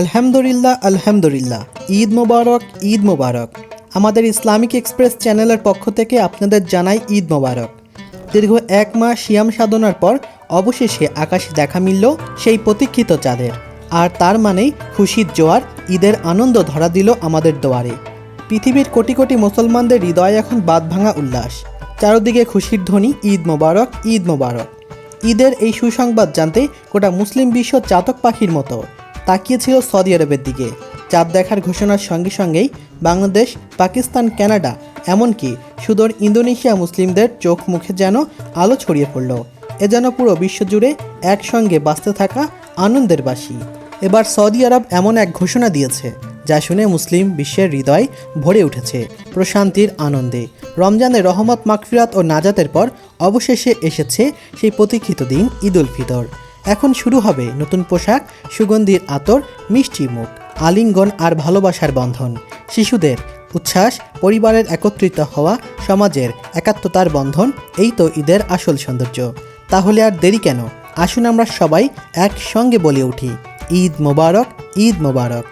আলহামদুলিল্লাহ আলহামদুলিল্লাহ। ঈদ মোবারক ঈদ মোবারক। আমাদের ইসলামিক এক্সপ্রেস চ্যানেলের পক্ষ থেকে আপনাদের জানাই ঈদ মোবারক। দীর্ঘ এক মাস শিয়াম সাধনার পর অবশেষে আকাশে দেখা মিলল সেই প্রতীক্ষিত চাঁদের। আর তার মানেই খুশির জোয়ার, ঈদের আনন্দ ধরা দিল আমাদের দোয়ারে। পৃথিবীর কোটি কোটি মুসলমানদের হৃদয়ে এখন বাদ ভাঙা উল্লাস। চারদিকে খুশির ধ্বনি, ঈদ মোবারক ঈদ মোবারক। ঈদের এই সুসংবাদ জানতে গোটা মুসলিম বিশ্ব চাতক পাখির মতো। তাকিয়েছিল সৌদি আরবের দিকে। চাঁদ দেখার ঘোষণার সঙ্গে সঙ্গেই বাংলাদেশ, পাকিস্তান, কানাডা, এমনকি সুদূর ইন্দোনেশিয়া মুসলিমদের চোখ মুখে যেন আলো ছড়িয়ে পড়ল। এ যেন পুরো বিশ্বজুড়ে একসঙ্গে বাঁচতে থাকা আনন্দের বাসী। এবার সৌদি আরব এমন এক ঘোষণা দিয়েছে, যা শুনে মুসলিম বিশ্বের হৃদয় ভরে উঠেছে প্রশান্তির আনন্দে। রমজানে রহমত, মাগফিরাত ও নাজাতের পর অবশেষে এসেছে সেই প্রতীক্ষিত দিন ঈদ উল ফিতর। এখন শুরু হবে নতুন পোশাক, সুগন্ধির আতর, মিষ্টি মুখ, আলিঙ্গন আর ভালোবাসার বন্ধন। শিশুদের উচ্ছ্বাস, পরিবারের একত্রিত হওয়া, সমাজের একাত্মতার বন্ধন, এই তো ঈদের আসল সৌন্দর্য। তাহলে আর দেরি কেন? আসুন আমরা সবাই একসঙ্গে বলে উঠি, ঈদ মোবারক ঈদ মোবারক।